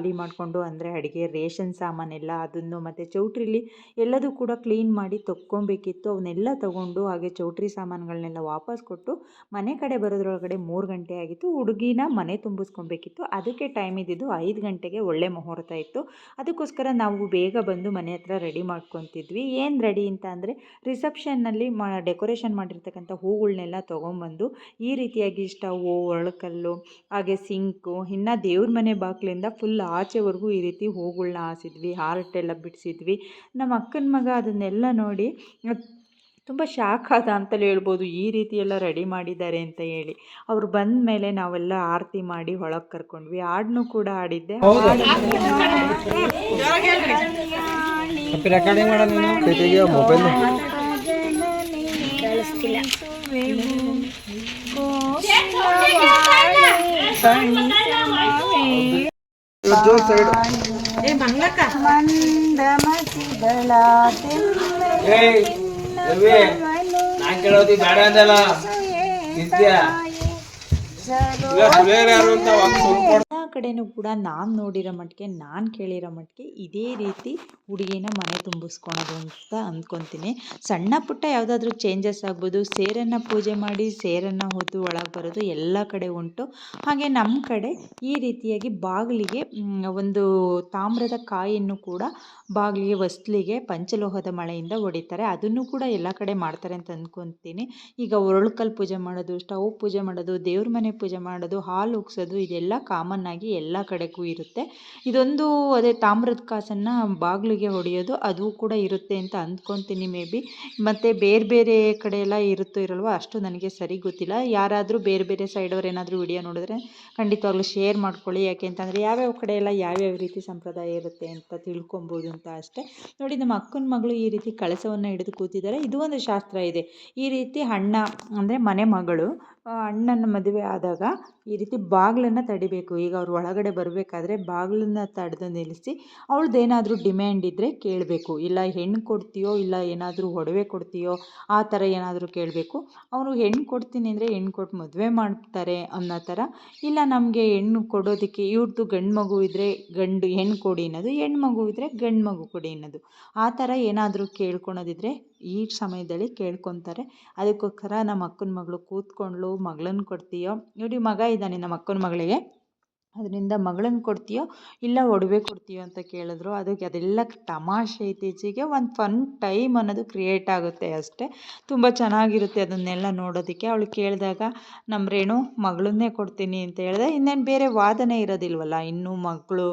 खाली ಮಾಡಿಕೊಂಡು ಅಂದರೆ ಅಡುಗೆ ರೇಷನ್ ಸಾಮಾನೆಲ್ಲ ಅದನ್ನು ಮತ್ತು ಚೌಟ್ರಿಲಿ ಎಲ್ಲದೂ ಕೂಡ ಕ್ಲೀನ್ ಮಾಡಿ ತೊಕ್ಕೊಬೇಕಿತ್ತು. ಅವನ್ನೆಲ್ಲ ತಗೊಂಡು ಹಾಗೆ ಚೌಟ್ರಿ ಸಾಮಾನುಗಳನ್ನೆಲ್ಲ ವಾಪಸ್ ಕೊಟ್ಟು ಮನೆ ಕಡೆ ಬರೋದ್ರೊಳಗಡೆ ಮೂರು ಗಂಟೆ ಆಗಿತ್ತು. ಹುಡುಗಿನ ಮನೆ ತುಂಬಿಸ್ಕೊಬೇಕಿತ್ತು. ಅದಕ್ಕೆ ಟೈಮ್ ಇದ್ದಿದ್ದು ಐದು ಗಂಟೆಗೆ ಒಳ್ಳೆ ಮುಹೂರ್ತ ಇತ್ತು. ಅದಕ್ಕೋಸ್ಕರ ನಾವು ಬೇಗ ಬಂದು ಮನೆ ಹತ್ರ ರೆಡಿ ಮಾಡ್ಕೊತಿದ್ವಿ. ಏನು ರೆಡಿ ಅಂತ ಅಂದರೆ ರಿಸೆಪ್ಷನ್ನಲ್ಲಿ ಮಾ ಡೆಕೋರೇಷನ್ ಮಾಡಿರ್ತಕ್ಕಂಥ ಹೂಗಳನ್ನೆಲ್ಲ ತೊಗೊಂಬಂದು ಈ ರೀತಿಯಾಗಿ ಸ್ಟವ್ ಒಳಕಲ್ಲು, ಹಾಗೆ ಸಿಂಕು ಇನ್ನು ದೇವ್ರ ಮನೆ ಬಾಗಿಲಿಂದ ಫುಲ್ ಆಚೆವರೆಗೂ ಈ ರೀತಿ ಹೂಗಳ್ನ ಹಾಸಿದ್ವಿ ಹಾರ್ಟ್ ಎಲ್ಲ ಬಿಡಿಸಿದ್ವಿ. ನಮ್ಮ ಅಕ್ಕನ ಮಗ ಅದನ್ನೆಲ್ಲ ನೋಡಿ ತುಂಬ ಶಾಕ್ ಆದ ಅಂತಲೇ ಹೇಳ್ಬೋದು ಈ ರೀತಿ ಎಲ್ಲ ರೆಡಿ ಮಾಡಿದ್ದಾರೆ ಅಂತ ಹೇಳಿ. ಅವ್ರು ಬಂದ ಮೇಲೆ ನಾವೆಲ್ಲ ಆರತಿ ಮಾಡಿ ಒಳಗೆ ಕರ್ಕೊಂಡ್ವಿ. ಹಾಡನ್ನು ಕೂಡ ಆಡಿದ್ದೆ
ಮೊಬೈಲ್ ಜೋರ್ ಸೈಡ್
ಮಂದಮತಿಗಳ
ಏಯ್ ರವಿ ನಾನ್ ಕೇಳೋದಿ ಬೇಡ ಅಂದಲ್ಲ ನಿತ್ಯ ಇಲ್ಲ ಸುಲೇರ್ ಯಾರು ಅಂತ ಒಂದ್ ಸುಮ್ ಕೊಡ್
ಎಲ್ಲ ಕಡೆನೂ ಕೂಡ ನಾನು ನೋಡಿರೋ ಮಟ್ಟಿಗೆ ನಾನು ಕೇಳಿರೋ ಮಟ್ಟಿಗೆ ಇದೇ ರೀತಿ ಹುಡುಗಿನ ಮನೆ ತುಂಬಿಸ್ಕೊಳೋದು ಅಂತ ಅಂದ್ಕೊತೀನಿ. ಸಣ್ಣ ಪುಟ್ಟ ಯಾವುದಾದ್ರೂ ಚೇಂಜಸ್ ಆಗ್ಬೋದು ಸೇರನ್ನು ಪೂಜೆ ಮಾಡಿ ಸೇರನ್ನು ಹೊತ್ತು ಒಳಗೆ ಬರೋದು ಎಲ್ಲ ಕಡೆ ಉಂಟು. ಹಾಗೆ ನಮ್ಮ ಕಡೆ ಈ ರೀತಿಯಾಗಿ ಬಾಗಿಲಿಗೆ ಒಂದು ತಾಮ್ರದ ಕಾಯಿಯನ್ನು ಕೂಡ ಬಾಗಿಲಿಗೆ ವಸ್ಲಿಗೆ ಪಂಚಲೋಹದ ಮಳೆಯಿಂದ ಹೊಡಿತಾರೆ. ಅದನ್ನು ಕೂಡ ಎಲ್ಲ ಕಡೆ ಮಾಡ್ತಾರೆ ಅಂತ ಅಂದ್ಕೊತೀನಿ. ಈಗ ಒರಳುಕಲ್ ಪೂಜೆ ಮಾಡೋದು ಸ್ಟವ್ ಪೂಜೆ ಮಾಡೋದು ದೇವ್ರ ಮನೆ ಪೂಜೆ ಮಾಡೋದು, ಹಾಲು ಉಗ್ಸೋದು, ಇದೆಲ್ಲ ಕಾಮನ್ ಆಗಿ ಎಲ್ಲ ಕಡೆಗೂ ಇರುತ್ತೆ. ಇದೊಂದು ಅದೇ ತಾಮ್ರದ ಕಾಸನ್ನು ಬಾಗಿಲಿಗೆ ಹೊಡೆಯೋದು, ಅದು ಕೂಡ ಇರುತ್ತೆ ಅಂತ ಅಂದ್ಕೊತೀನಿ ಮೇ ಬಿ. ಮತ್ತು ಬೇರೆ ಬೇರೆ ಕಡೆ ಎಲ್ಲ ಇರುತ್ತೋ ಇರಲ್ವೋ ಅಷ್ಟು ನನಗೆ ಸರಿ ಗೊತ್ತಿಲ್ಲ. ಯಾರಾದರೂ ಬೇರೆ ಬೇರೆ ಸೈಡವ್ರು ಏನಾದರೂ ವಿಡಿಯೋ ನೋಡಿದ್ರೆ ಖಂಡಿತವಾಗ್ಲೂ ಶೇರ್ ಮಾಡ್ಕೊಳ್ಳಿ. ಯಾಕೆ ಅಂತಂದರೆ ಯಾವ್ಯಾವ ಕಡೆ ಎಲ್ಲ ಯಾವ್ಯಾವ ರೀತಿ ಸಂಪ್ರದಾಯ ಇರುತ್ತೆ ಅಂತ ತಿಳ್ಕೊಬೋದು ಅಂತ ಅಷ್ಟೇ. ನೋಡಿ, ನಮ್ಮ ಅಕ್ಕನ ಮಗಳು ಈ ರೀತಿ ಕಳಸವನ್ನು ಹಿಡಿದು ಕೂತಿದ್ದಾರೆ. ಇದು ಒಂದು ಶಾಸ್ತ್ರ ಇದೆ. ಈ ರೀತಿ ಅಣ್ಣ ಅಂದರೆ ಮನೆ ಮಗಳು ಅಣ್ಣನ ಮದುವೆ ಆದಾಗ ಈ ರೀತಿ ಬಾಗಿಲನ್ನು ತಡಿಬೇಕು. ಈಗ ಅವ್ರು ಒಳಗಡೆ ಬರಬೇಕಾದ್ರೆ ಬಾಗಿಲನ್ನ ತಡೆದು ನಿಲ್ಲಿಸಿ ಅವಳದ್ದೇನಾದರೂ ಡಿಮ್ಯಾಂಡ್ ಇದ್ದರೆ ಕೇಳಬೇಕು. ಇಲ್ಲ ಹೆಣ್ಣು ಕೊಡ್ತೀಯೋ, ಇಲ್ಲ ಏನಾದರೂ ಒಡವೆ ಕೊಡ್ತೀಯೋ, ಆ ಥರ ಏನಾದರೂ ಕೇಳಬೇಕು. ಅವರು ಹೆಣ್ಣು ಕೊಡ್ತೀನಿ ಅಂದರೆ ಹೆಣ್ಣು ಕೊಟ್ಟು ಮದುವೆ ಮಾಡ್ತಾರೆ ಅನ್ನೋ ಥರ. ಇಲ್ಲ ನಮಗೆ ಹೆಣ್ಣು ಕೊಡೋದಕ್ಕೆ ಇವ್ರದ್ದು ಗಂಡು ಮಗು ಇದ್ದರೆ ಗಂಡು ಹೆಣ್ಣು ಕೊಡಿ ಅನ್ನೋದು ಹೆಣ್ಣು ಮಗು ಇದ್ದರೆ ಗಂಡು ಮಗು ಕೊಡಿ ಅನ್ನೋದು. ಆ ಥರ ಏನಾದರೂ ಕೇಳ್ಕೊಳೋದಿದ್ರೆ ಈ ಸಮಯದಲ್ಲಿ ಕೇಳ್ಕೊತಾರೆ. ಅದಕ್ಕೋಸ್ಕರ ನಮ್ಮ ಅಕ್ಕನ ಮಗಳು ಕೂತ್ಕೊಂಡ್ಳು ಮಗಳನ್ನ ಕೊಡ್ತೀಯೋ, ನೋಡಿ ಮಗ ಇದ್ದಾನೆ ನಮ್ಮ ಅಕ್ಕನ ಮಗಳಿಗೆ. ಅದರಿಂದ ಮಗಳನ್ನ ಕೊಡ್ತೀಯೋ ಇಲ್ಲ ಒಡವೆ ಕೊಡ್ತೀಯೋ ಅಂತ ಕೇಳಿದ್ರು. ಅದಕ್ಕೆ ಅದೆಲ್ಲ ತಮಾಷೆ ಇತ್ತೀಚೆಗೆ ಒಂದು ಫನ್ ಟೈಮ್ ಅನ್ನೋದು ಕ್ರಿಯೇಟ್ ಆಗುತ್ತೆ ಅಷ್ಟೇ. ತುಂಬ ಚೆನ್ನಾಗಿರುತ್ತೆ ಅದನ್ನೆಲ್ಲ ನೋಡೋದಕ್ಕೆ. ಅವಳು ಕೇಳಿದಾಗ ನಮ್ಮ ರೇಣು ಮಗಳನ್ನೇ ಕೊಡ್ತೀನಿ ಅಂತ ಹೇಳಿದೆ. ಇನ್ನೇನು ಬೇರೆ ವಾದನೆ ಇರೋದಿಲ್ವಲ್ಲ. ಇನ್ನೂ ಮಕ್ಕಳು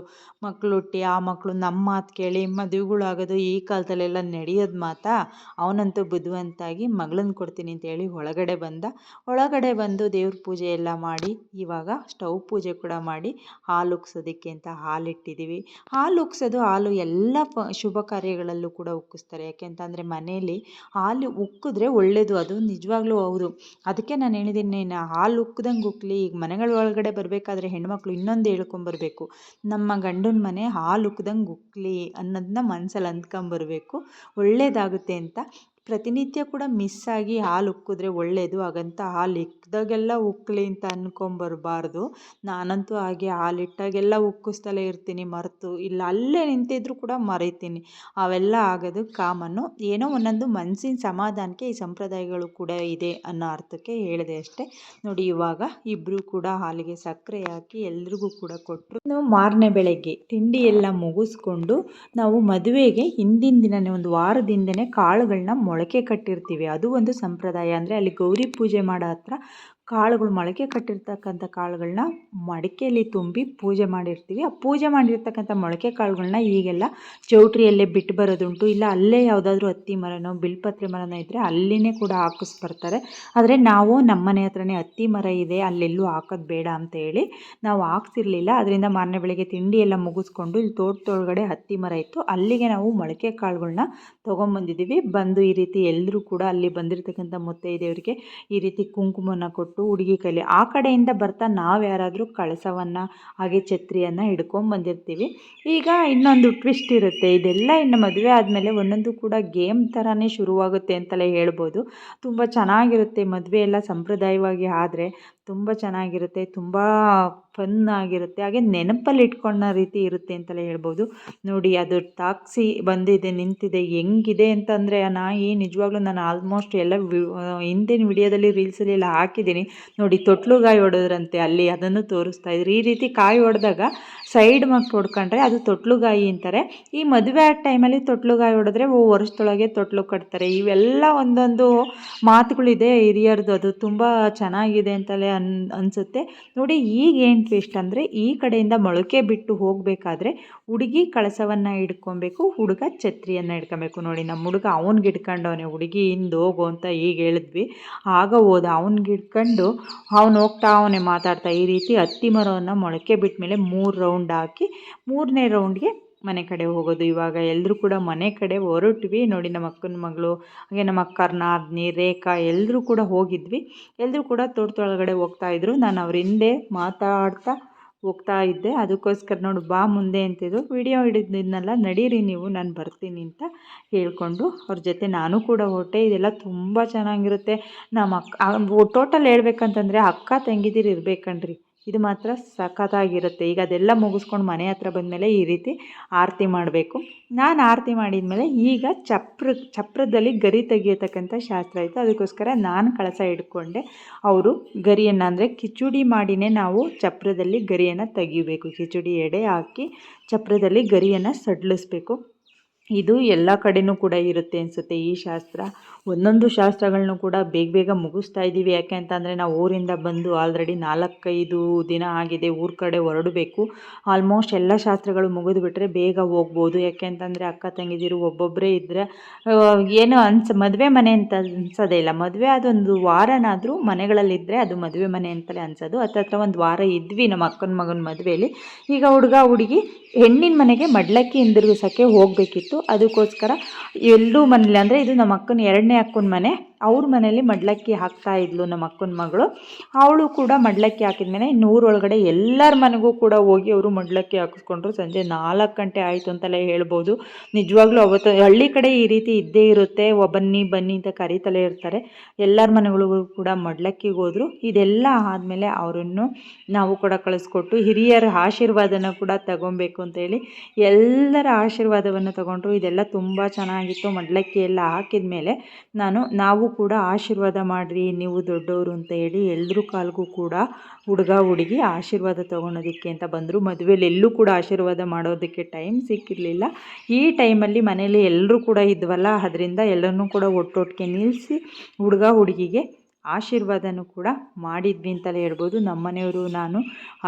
ಮಕ್ಕಳು ಹುಟ್ಟಿ ಆ ಮಕ್ಕಳು ನಮ್ಮ ಮಾತು ಕೇಳಿ ಮದುವೆಗಳಾಗೋದು ಈ ಕಾಲದಲ್ಲೆಲ್ಲ ನಡೆಯೋದು ಮಾತಾ? ಅವನಂತೂ ಬುದ್ಧಿವಂತಾಗಿ ಮಗಳನ್ನ ಕೊಡ್ತೀನಿ ಅಂತ ಹೇಳಿ ಒಳಗಡೆ ಬಂದ. ಒಳಗಡೆ ಬಂದು ದೇವ್ರ ಪೂಜೆ ಎಲ್ಲ ಮಾಡಿ, ಇವಾಗ ಸ್ಟವ್ ಪೂಜೆ ಕೂಡ ಮಾಡಿ ಹಾಲು ಉಗ್ಸೋದಕ್ಕೆ ಅಂತ ಹಾಲು ಇಟ್ಟಿದ್ದೀವಿ ಹಾಲು ಉಗ್ಸೋದು ಹಾಲು ಎಲ್ಲ ಶುಭ ಕಾರ್ಯಗಳಲ್ಲೂ ಕೂಡ ಉಕ್ಕಿಸ್ತಾರೆ. ಯಾಕೆಂತಂದರೆ ಮನೆಯಲ್ಲಿ ಹಾಲು ಉಕ್ಕಿದ್ರೆ ಒಳ್ಳೆಯದು ಅದು ನಿಜವಾಗ್ಲೂ ಹೌದು. ಅದಕ್ಕೆ ನಾನು ಹೇಳಿದ್ದೀನಿ ಹಾಲು ಉಕ್ಕದಂಗೆ ಉಕ್ಕಲಿ ಈಗ ಮನೆಗಳ ಒಳಗಡೆ ಬರಬೇಕಾದ್ರೆ ಹೆಣ್ಮಕ್ಳು ಇನ್ನೊಂದು ಹೇಳ್ಕೊಂಬರ್ಬೇಕು. ನಮ್ಮ ಗಂಡನ ಮನೆ ಹಾಲು ಉಕ್ಕದಂಗೆ ಉಕ್ಕಲಿ ಅನ್ನೋದನ್ನ ಮನಸ್ಸಲ್ಲಿ ಅಂದ್ಕೊಂಬರ್ಬೇಕು. ಒಳ್ಳೆಯದಾಗುತ್ತೆ ಅಂತ. ಪ್ರತಿನಿತ್ಯ ಕೂಡ ಮಿಸ್ ಆಗಿ ಹಾಲು ಉಕ್ಕಿದ್ರೆ ಒಳ್ಳೆಯದು ಹಾಗಂತ ಹಾಲು ಇಕ್ದಾಗೆಲ್ಲ ಉಕ್ಕಲಿ ಅಂತ ಅನ್ಕೊಂಬರಬಾರ್ದು. ನಾನಂತೂ ಹಾಗೆ ಹಾಲಿಟ್ಟಾಗೆಲ್ಲ ಉಕ್ಕಿಸ್ತಲೇ ಇರ್ತೀನಿ, ಮರೆತು. ಇಲ್ಲ, ಅಲ್ಲೇ ನಿಂತಿದ್ರು ಕೂಡ ಮರೀತೀನಿ. ಅವೆಲ್ಲ ಆಗೋದು ಕಾಮನ್ನು ಏನೋ ಒಂದೊಂದು ಮನಸ್ಸಿನ ಸಮಾಧಾನಕ್ಕೆ ಈ ಸಂಪ್ರದಾಯಗಳು ಕೂಡ ಇದೆ ಅನ್ನೋ ಅರ್ಥಕ್ಕೆ ಹೇಳಿದೆ ಅಷ್ಟೇ. ನೋಡಿ, ಇವಾಗ ಇಬ್ಬರು ಕೂಡ ಹಾಲಿಗೆ ಸಕ್ಕರೆ ಹಾಕಿ ಎಲ್ರಿಗೂ ಕೂಡ ಕೊಟ್ಟರು ನಾವು ಮಾರನೇ ಬೆಳಗ್ಗೆ ತಿಂಡಿ ಎಲ್ಲ ಮುಗಿಸ್ಕೊಂಡು ನಾವು ಮದುವೆಗೆ ಹಿಂದಿನ ದಿನನೇ, ಒಂದು ವಾರದಿಂದನೇ ಕಾಳುಗಳನ್ನ ಮೊಳಕೆ ಕಟ್ಟಿರ್ತೀವಿ. ಅದು ಒಂದು ಸಂಪ್ರದಾಯ. ಅಂದರೆ ಅಲ್ಲಿ ಗೌರಿ ಪೂಜೆ ಮಾಡೋ ಹತ್ರ ಕಾಳುಗಳು ಮೊಳಕೆ ಕಟ್ಟಿರ್ತಕ್ಕಂಥ ಕಾಳುಗಳನ್ನ ಮಡಿಕೆಯಲ್ಲಿ ತುಂಬಿ ಪೂಜೆ ಮಾಡಿರ್ತೀವಿ. ಆ ಪೂಜೆ ಮಾಡಿರ್ತಕ್ಕಂಥ ಮೊಳಕೆ ಕಾಳುಗಳನ್ನ ಈಗೆಲ್ಲ ಚೌಟ್ರಿಯಲ್ಲೇ ಬಿಟ್ಟು ಬರೋದುಂಟು. ಇಲ್ಲ, ಅಲ್ಲೇ ಯಾವುದಾದ್ರೂ ಹತ್ತಿ ಮರನೋ, ಬಿಲ್ಪತ್ರೆ ಮರನೋ ಇದ್ದರೆ ಅಲ್ಲಿನೇ ಕೂಡ ಹಾಕಿಸ್ಬರ್ತಾರೆ. ಆದರೆ ನಾವು ನಮ್ಮ ಮನೆ ಹತ್ರನೇ ಹತ್ತಿ ಮರ ಇದೆ, ಅಲ್ಲೆಲ್ಲೂ ಹಾಕೋದು ಬೇಡ ಅಂತ ಹೇಳಿ ನಾವು ಹಾಕ್ಸಿರ್ಲಿಲ್ಲ. ಅದರಿಂದ ಮಾರನೇ ಬೆಳಗ್ಗೆ ತಿಂಡಿ ಎಲ್ಲ ಮುಗಿಸ್ಕೊಂಡು ಇಲ್ಲಿ ತೋಟದೊಳಗಡೆ ಹತ್ತಿ ಮರ ಇತ್ತು. ಅಲ್ಲಿಗೆ ನಾವು ಮೊಳಕೆ ಕಾಳುಗಳನ್ನ ತೊಗೊಂಬಂದಿದ್ದೀವಿ. ಬಂದು ಈ ರೀತಿ ಎಲ್ಲರೂ ಕೂಡ ಅಲ್ಲಿ ಬಂದಿರತಕ್ಕಂಥ ಮುತ್ತೈದೆಯವರಿಗೆ ಈ ರೀತಿ ಕುಂಕುಮನ ಕೊಟ್ಟು ಹುಡುಗಿ ಕೈಲಿ. ಆ ಕಡೆಯಿಂದ ಬರ್ತಾ ನಾವು ಯಾರಾದರೂ ಕಳಸವನ್ನು, ಹಾಗೆ ಛತ್ರಿಯನ್ನು ಹಿಡ್ಕೊಂಬಂದಿರ್ತೀವಿ ಈಗ ಇನ್ನೊಂದು ಟ್ವಿಸ್ಟ್ ಇರುತ್ತೆ. ಇದೆಲ್ಲ ಇನ್ನು ಮದುವೆ ಆದಮೇಲೆ ಒಂದೊಂದು ಕೂಡ ಗೇಮ್ ಥರನೇ ಶುರುವಾಗುತ್ತೆ ಅಂತಲೇ ಹೇಳ್ಬೋದು. ತುಂಬ ಚೆನ್ನಾಗಿರುತ್ತೆ ಮದುವೆ ಎಲ್ಲ ಸಂಪ್ರದಾಯವಾಗಿ ಆದರೆ. ತುಂಬ ಚೆನ್ನಾಗಿರುತ್ತೆ. ತುಂಬ ಫನ್ ಆಗಿರುತ್ತೆ. ಹಾಗೆ ನೆನಪಲ್ಲಿ ಇಟ್ಕೊಂಡ ರೀತಿ ಇರುತ್ತೆ ಅಂತಲೇ ಹೇಳ್ಬೋದು. ನೋಡಿ, ಅದು ತಾಕ್ಸಿ ಬಂದಿದೆ, ನಿಂತಿದೆ, ಹೆಂಗಿದೆ ಅಂತಂದರೆ ನಾಯಿ ನಿಜವಾಗ್ಲೂ ನಾನು ಆಲ್ಮೋಸ್ಟ್ ಎಲ್ಲ ಹಿಂದಿನ ವಿಡಿಯೋದಲ್ಲಿ ರೀಲ್ಸಲ್ಲಿ ಎಲ್ಲ ಹಾಕಿದ್ದೀನಿ. ನೋಡಿ ತೊಟ್ಲುಗಾಯಿ ಹೊಡೆದ್ರಂತೆ ಅಲ್ಲಿ ಅದನ್ನು ತೋರಿಸ್ತಾ ಇದ್ರು. ಈ ರೀತಿ ಕಾಯಿ ಹೊಡೆದಾಗ ಸೈಡ್ ಮಕ್ ಹೊಡ್ಕೊಂಡ್ರೆ ಅದು ತೊಟ್ಲುಗಾಯಿ ಅಂತಾರೆ. ಈ ಮದುವೆ ಆದ ಟೈಮಲ್ಲಿ ತೊಟ್ಲುಗಾಯಿ ಹೊಡೆದ್ರೆ ಓ, ವರ್ಷದೊಳಗೆ ತೊಟ್ಲು ಕಟ್ತಾರೆ. ಇವೆಲ್ಲ ಒಂದೊಂದು ಮಾತುಗಳಿದೆ ಹಿರಿಯರ್ದು ಅದು ತುಂಬ ಚೆನ್ನಾಗಿದೆ ಅಂತಲೇ ಅನ್, ಅನಿಸುತ್ತೆ. ನೋಡಿ ಈಗ ಏನು ಟ್ವಿಸ್ಟ್ ಅಂದರೆ ಈ ಕಡೆಯಿಂದ ಮೊಳಕೆ ಬಿಟ್ಟು ಹೋಗಬೇಕಾದ್ರೆ ಹುಡುಗಿ ಕಳಸವನ್ನು ಹಿಡ್ಕೊಬೇಕು, ಹುಡುಗ ಛತ್ರಿಯನ್ನು ಹಿಡ್ಕೊಬೇಕು. ನೋಡಿ ನಮ್ಮ ಹುಡುಗ ಅವ್ನಿಗೆ ಹಿಡ್ಕೊಂಡವನೇ, ಹುಡುಗಿ ಹಿಂದೆ ಹೋಗು ಅಂತ ಈಗ ಹೇಳಿದ್ವಿ. ಆಗ ಹೋದ, ಅವ್ನಿಗೆ ಹಿಡ್ಕೊಂಡು ಅವ್ನು ಹೋಗ್ತಾ ಅವನೇ ಮಾತಾಡ್ತಾ ಈ ರೀತಿ ಹತ್ತಿ ಮರವನ್ನು ಮೊಳಕೆ ಬಿಟ್ಟ ಮೇಲೆ ಮೂರು ರೌಂಡ್ ಹಾಕಿ ಮೂರನೇ ರೌಂಡ್ಗೆ ಮನೆ ಕಡೆ ಹೋಗೋದು. ಇವಾಗ ಎಲ್ಲರೂ ಕೂಡ ಮನೆ ಕಡೆ ಹೊರಟ್ವಿ. ನೋಡಿ ನಮ್ಮ ಅಕ್ಕನ ಮಗಳು, ಹಾಗೆ ನಮ್ಮ ಅಕ್ಕ ನಾದ್ನಿ ರೇಖಾ ಎಲ್ಲರೂ ಕೂಡ ಹೋಗಿದ್ವಿ. ಎಲ್ಲರೂ ಕೂಡ ತೋಟದೊಳಗಡೆ ಹೋಗ್ತಾ ಇದ್ರು. ನಾನು ಅವ್ರ ಹಿಂದೆ ಮಾತಾಡ್ತಾ ಹೋಗ್ತಾ ಇದ್ದೆ. ಅದಕ್ಕೋಸ್ಕರ ನೋಡು, ಬಾ ಮುಂದೆ ಅಂತಿದ್ರು ವಿಡಿಯೋ ಹಿಡಿದಿದ್ನಲ್ಲ, ನಡೀರಿ ನೀವು, ನಾನು ಬರ್ತೀನಿ ಅಂತ ಹೇಳ್ಕೊಂಡು ಅವ್ರ ಜೊತೆ ನಾನು ಕೂಡ ಹೊಟ್ಟೆ ಇದೆಲ್ಲ ತುಂಬ ಚೆನ್ನಾಗಿರುತ್ತೆ. ನಮ್ಮ ಅಕ್ಕ ಟೋಟಲ್ ಹೇಳ್ಬೇಕಂತಂದರೆ ಅಕ್ಕ ತಂಗಿದಿರು ಇರ್ಬೇಕಣ್ರಿ ಇದು ಮಾತ್ರ ಸಖತ್ತಾಗಿರುತ್ತೆ. ಈಗ ಅದೆಲ್ಲ ಮುಗಿಸ್ಕೊಂಡು ಮನೆ ಹತ್ರ ಬಂದಮೇಲೆ ಈ ರೀತಿ ಆರತಿ ಮಾಡಬೇಕು. ನಾನು ಆರತಿ ಮಾಡಿದ ಮೇಲೆ ಈಗ ಚಪ್ರ, ಚಪ್ರದಲ್ಲಿ ಗರಿ ತೆಗಿಯತಕ್ಕಂಥ ಶಾಸ್ತ್ರ ಇತ್ತು. ಅದಕ್ಕೋಸ್ಕರ ನಾನು ಕಳಸ ಹಿಡ್ಕೊಂಡೆ ಅವರು ಗರಿಯನ್ನು ಅಂದರೆ ಕಿಚುಡಿ ಮಾಡಿನೇ ನಾವು ಚಪ್ರದಲ್ಲಿ ಗರಿಯನ್ನು ತೆಗಿಬೇಕು. ಕಿಚುಡಿ ಎಡೆ ಹಾಕಿ ಚಪ್ರದಲ್ಲಿ ಗರಿಯನ್ನು ಸಡ್ಲಿಸ್ಬೇಕು. ಇದು ಎಲ್ಲ ಕಡೆನೂ ಕೂಡ ಇರುತ್ತೆ ಅನಿಸುತ್ತೆ ಈ ಶಾಸ್ತ್ರ. ಒಂದೊಂದು ಶಾಸ್ತ್ರಗಳನ್ನು ಕೂಡ ಬೇಗ ಬೇಗ ಮುಗಿಸ್ತಾ ಇದ್ದೀವಿ ಯಾಕೆ ಅಂತಂದರೆ ನಾವು ಊರಿಂದ ಬಂದು ಆಲ್ರೆಡಿ ನಾಲ್ಕೈದು ದಿನ ಆಗಿದೆ ಊರ ಕಡೆ ಹೊರಡಬೇಕು. ಆಲ್ಮೋಸ್ಟ್ ಎಲ್ಲ ಶಾಸ್ತ್ರಗಳು ಮುಗಿದು ಬಿಟ್ಟರೆ ಬೇಗ ಹೋಗ್ಬೋದು. ಯಾಕೆ ಅಂತಂದರೆ ಅಕ್ಕ ತಂಗಿದಿರು ಒಬ್ಬೊಬ್ಬರೇ ಇದ್ದರೆ ಏನು ಅನ್ಸ, ಮದುವೆ ಮನೆ ಅಂತ ಅನ್ಸೋದೇ ಇಲ್ಲ. ಮದುವೆ ಅದೊಂದು ವಾರನಾದರೂ ಮನೆಗಳಲ್ಲಿದ್ದರೆ ಅದು ಮದುವೆ ಮನೆ ಅಂತಲೇ ಅನ್ಸೋದು. ಹತ್ತತ್ರ ಒಂದು ವಾರ ಇದ್ವಿ ನಮ್ಮ ಅಕ್ಕನ ಮಗನ ಮದುವೆಯಲ್ಲಿ ಈಗ ಹುಡುಗ ಹುಡುಗಿ ಹೆಣ್ಣಿನ ಮನೆಗೆ ಮಡ್ಲಕ್ಕಿ ಹಿಂದಿರುಗಿಸೋಕ್ಕೆ ಹೋಗಬೇಕಿತ್ತು. ಅದಕ್ಕೋಸ್ಕರ ಎಲ್ಲೂ ಮನೇಲಿ ಅಂದರೆ ಇದು ನಮ್ಮ ಅಕ್ಕನ ಎರಡನೇ ಅಕ್ಕನ ಮನೆ. ಅವ್ರ ಮನೇಲಿ ಮಡ್ಲಕ್ಕಿ ಹಾಕ್ತಾ ಇದ್ಲು ನಮ್ಮ ಅಕ್ಕನ ಮಗಳು. ಅವಳು ಕೂಡ ಮಡ್ಲಕ್ಕಿ ಹಾಕಿದ್ಮೇಲೆ ಮೇಲೆ ಊರೊಳಗಡೆ ಎಲ್ಲರ ಮನೆಗೂ ಕೂಡ ಹೋಗಿ ಅವರು ಮಡ್ಲಕ್ಕಿ ಹಾಕಿಸ್ಕೊಂಡ್ರು. ಸಂಜೆ ನಾಲ್ಕು ಗಂಟೆ ಆಯಿತು ಅಂತಲೇ ಹೇಳ್ಬೋದು. ನಿಜವಾಗ್ಲೂ ಅವತ್ತು ಹಳ್ಳಿ ಕಡೆ ಈ ರೀತಿ ಇದ್ದೇ ಇರುತ್ತೆ. ಬನ್ನಿ ಬನ್ನಿ ಅಂತ ಕರೀತಲೇ ಇರ್ತಾರೆ. ಎಲ್ಲರ ಮನೆಗಳಿಗೂ ಕೂಡ ಮಡ್ಲಕ್ಕಿಗೆ ಹೋದರು. ಇದೆಲ್ಲ ಆದಮೇಲೆ ಅವರನ್ನು ನಾವು ಕೂಡ ಕಳಿಸ್ಕೊಟ್ಟು ಹಿರಿಯರ ಆಶೀರ್ವಾದನ ಕೂಡ ತಗೊಬೇಕು ಅಂತೇಳಿ ಎಲ್ಲರ ಆಶೀರ್ವಾದವನ್ನು ತಗೊಂಡ್ರು. ಇದೆಲ್ಲ ತುಂಬ ಚೆನ್ನಾಗಿತ್ತು. ಮಡ್ಲಕ್ಕಿ ಎಲ್ಲ ಹಾಕಿದ ಮೇಲೆ ನಾನು, ನಾವು ಕೂಡ ಆಶೀರ್ವಾದ ಮಾಡಿರಿ, ನೀವು ದೊಡ್ಡವರು ಅಂತ ಹೇಳಿ ಎಲ್ರ ಕಾಲ್ಗೂ ಕೂಡ ಹುಡುಗ, ಹುಡುಗಿ ಆಶೀರ್ವಾದ ತೊಗೊಳೋದಕ್ಕೆ ಅಂತ ಬಂದರು. ಮದುವೆಯಲ್ಲಿ ಎಲ್ಲೂ ಕೂಡ ಆಶೀರ್ವಾದ ಮಾಡೋದಕ್ಕೆ ಟೈಮ್ ಸಿಕ್ಕಿರಲಿಲ್ಲ. ಈ ಟೈಮಲ್ಲಿ ಮನೇಲಿ ಎಲ್ಲರೂ ಕೂಡ ಇದ್ವಲ್ಲ, ಅದರಿಂದ ಎಲ್ಲರನ್ನೂ ಕೂಡ ಒಟ್ಟೊಟ್ಟಿಗೆ ನಿಲ್ಲಿಸಿ ಹುಡುಗ, ಹುಡುಗಿಗೆ ಆಶೀರ್ವಾದನೂ ಕೂಡ ಮಾಡಿದ್ವಿ ಅಂತಲೇ ಹೇಳ್ಬೋದು. ನಮ್ಮನೆಯವರು ನಾನು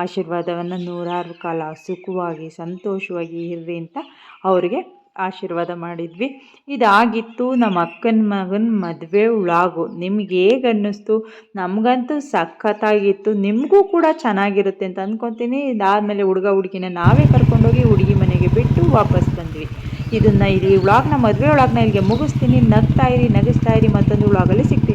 ಆಶೀರ್ವಾದವನ್ನು ನೂರಾರು ಕಾಲ ಸುಖವಾಗಿ, ಸಂತೋಷವಾಗಿ ಇರ್ರಿ ಅಂತ ಅವರಿಗೆ ಆಶೀರ್ವಾದ ಮಾಡಿದ್ವಿ. ಇದಾಗಿತ್ತು ನಮ್ಮ ಅಕ್ಕನ ಮಗನ ಮದುವೆ ಉಳಾಗು. ನಿಮ್ಗೆ ಹೇಗೆ ಅನ್ನಿಸ್ತು? ನಮಗಂತೂ ಸಖತ್ತಾಗಿತ್ತು. ನಿಮಗೂ ಕೂಡ ಚೆನ್ನಾಗಿರುತ್ತೆ ಅಂತ ಅಂದ್ಕೊತೀನಿ ಇದಾದಮೇಲೆ ಹುಡುಗ ಹುಡುಗಿನ ನಾವೇ ಕರ್ಕೊಂಡೋಗಿ ಹುಡುಗಿ ಮನೆಗೆ ಬಿಟ್ಟು ವಾಪಸ್ ಬಂದ್ವಿ. ಇದನ್ನು ಇಲ್ಲಿ ವ್ಲಾಗ್ನ ಮದುವೆ ವ್ಲಾಗ್ನ ಇಲ್ಲಿಗೆ ಮುಗಿಸ್ತೀನಿ. ನಗ್ತಾ ಇರಿ, ನಗಿಸ್ತಾ ಇರಿ ಮತ್ತೊಂದು ವ್ಲಾಗಲ್ಲಿ ಸಿಗ್ತೀನಿ